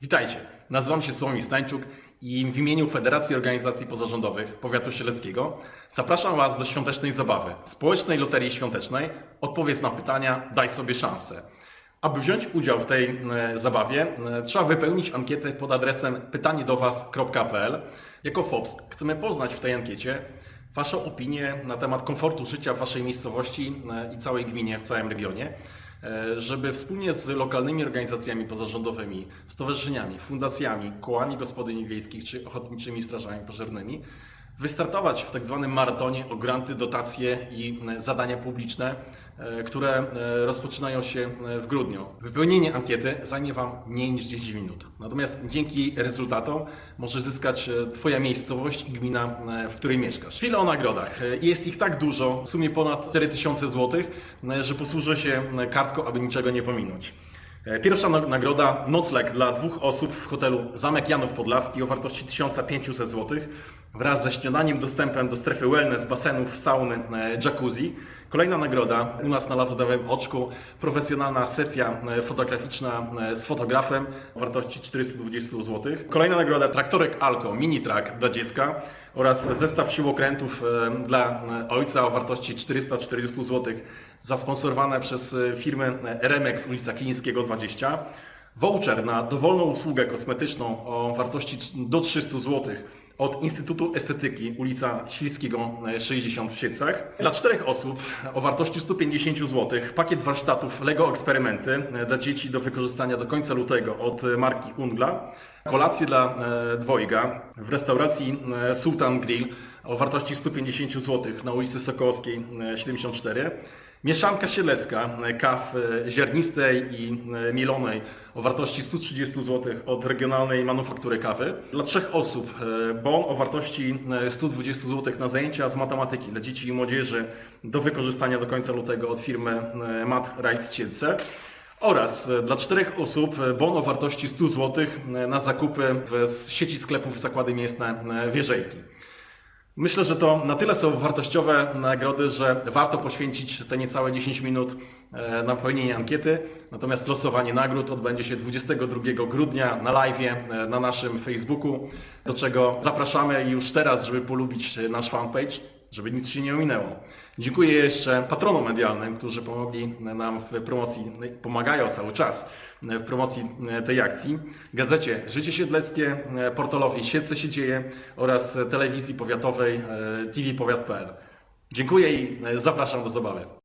Witajcie, nazywam się Sławomir Stańczuk i w imieniu Federacji Organizacji Pozarządowych Powiatu Sieleckiego zapraszam Was do świątecznej zabawy, społecznej loterii świątecznej. Odpowiedz na pytania, daj sobie szansę. Aby wziąć udział w tej e, zabawie, e, trzeba wypełnić ankietę pod adresem pytaniedowas.pl. Jako FOPS chcemy poznać w tej ankiecie Waszą opinię na temat komfortu życia w Waszej miejscowości e, i całej gminie, w całym regionie, żeby wspólnie z lokalnymi organizacjami pozarządowymi, stowarzyszeniami, fundacjami, kołami gospodyń wiejskich czy ochotniczymi strażami pożarnymi wystartować w tak zwanym maratonie o granty, dotacje i zadania publiczne, e, które e, rozpoczynają się w grudniu. Wypełnienie ankiety zajmie Wam mniej niż 10 minut. Natomiast dzięki rezultatom możesz zyskać e, Twoja miejscowość i gmina, w której mieszkasz. Chwilę o nagrodach. Jest ich tak dużo, w sumie ponad 4000 zł, że posłużę się kartką, aby niczego nie pominąć. Pierwsza na- nagroda nocleg dla dwóch osób w hotelu Zamek Janów Podlaski o wartości 1500 zł wraz ze śniadaniem, dostępem do strefy wellness, basenów, sauny, e, jacuzzi. Kolejna nagroda u nas na Latodowym Oczku, profesjonalna sesja e, fotograficzna e, z fotografem o wartości 420 zł. Kolejna nagroda traktorek Alco Mini Track dla dziecka oraz zestaw siłokrętów dla ojca o wartości 440 zł zasponsorowane przez firmę Remex ulica Klińskiego 20. Voucher na dowolną usługę kosmetyczną o wartości do 300 zł od Instytutu Estetyki ulica Śliskiego e, 60 w Siedlcach. Dla czterech osób o wartości 150 zł pakiet warsztatów Lego Eksperymenty e, dla dzieci do wykorzystania do końca lutego od e, marki Ungla. Kolację dla e, dwojga w restauracji e, Sultan Grill o wartości 150 zł na ulicy Sokołowskiej e, 74. Mieszanka sielecka kaw e, ziarnistej i e, mielonej o wartości 130 zł od regionalnej manufaktury kawy. Dla trzech osób e, bon o wartości e, 120 zł na zajęcia z matematyki dla dzieci i młodzieży do wykorzystania do końca lutego od firmy Mat Rights Siedlce. Oraz dla czterech osób bon o wartości 100 zł na zakupy w sieci sklepów Zakłady Mięsne Wierzejki. Myślę, że to na tyle są wartościowe nagrody, że warto poświęcić te niecałe 10 minut e, na wypełnienie ankiety. Natomiast losowanie nagród odbędzie się 22 grudnia na live na naszym Facebooku, do czego zapraszamy już teraz, żeby polubić e, nasz fanpage, żeby nic się nie ominęło. Dziękuję jeszcze patronom medialnym, którzy pomogli nam w promocji, no pomagają cały czas w promocji tej akcji. Gazecie Życie Siedleckie, portalowi Siedlce się dzieje oraz telewizji powiatowej e, tvpowiat.pl. Dziękuję i zapraszam do zabawy.